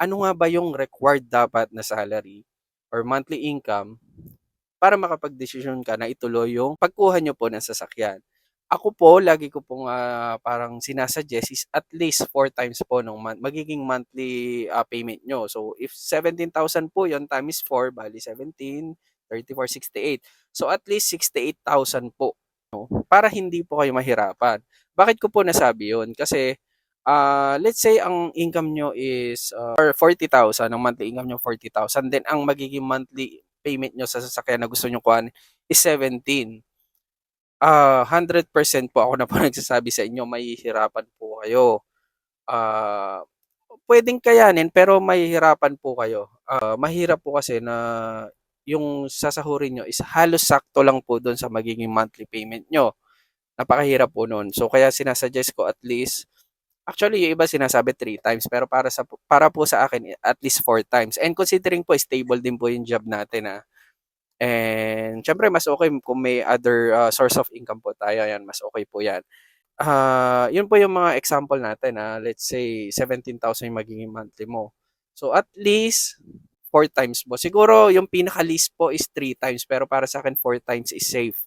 ano nga ba yung required dapat na salary or monthly income para makapagdesisyon ka na ituloy yung pagkuha nyo po ng sasakyan. Ako po, lagi ko pong ah, parang sinasuggest is at least 4 times po ng month, magiging monthly ah, payment nyo. So, if 17,000 po yon times 4, bali 17, 34, 68. So, at least 68,000 po no? para hindi po kayo mahirapan. Bakit ko po nasabi yun? Kasi, ah, let's say ang income nyo is ah, or 40,000, ang monthly income nyo 40,000, then ang magiging monthly payment nyo sa sasakyan na gusto nyo kuhan is 17 ah 100% po ako na po nagsasabi sa inyo, mahihirapan po kayo. Ah, pwedeng kayanin pero mahihirapan po kayo. Ah, mahirap po kasi na yung sasahurin nyo is halos sakto lang po doon sa magiging monthly payment nyo. Napakahirap po noon. So kaya sinasuggest ko at least Actually, yung iba sinasabi 3 times pero para sa para po sa akin at least 4 times. And considering po stable din po yung job natin ah. And syempre mas okay kung may other ah, source of income po tayo, yan mas okay po yan. Ah, yun po yung mga example natin ah. Let's say 17,000 yung magiging monthly mo. So at least 4 times po. Siguro yung pinaka least po is 3 times pero para sa akin 4 times is safe.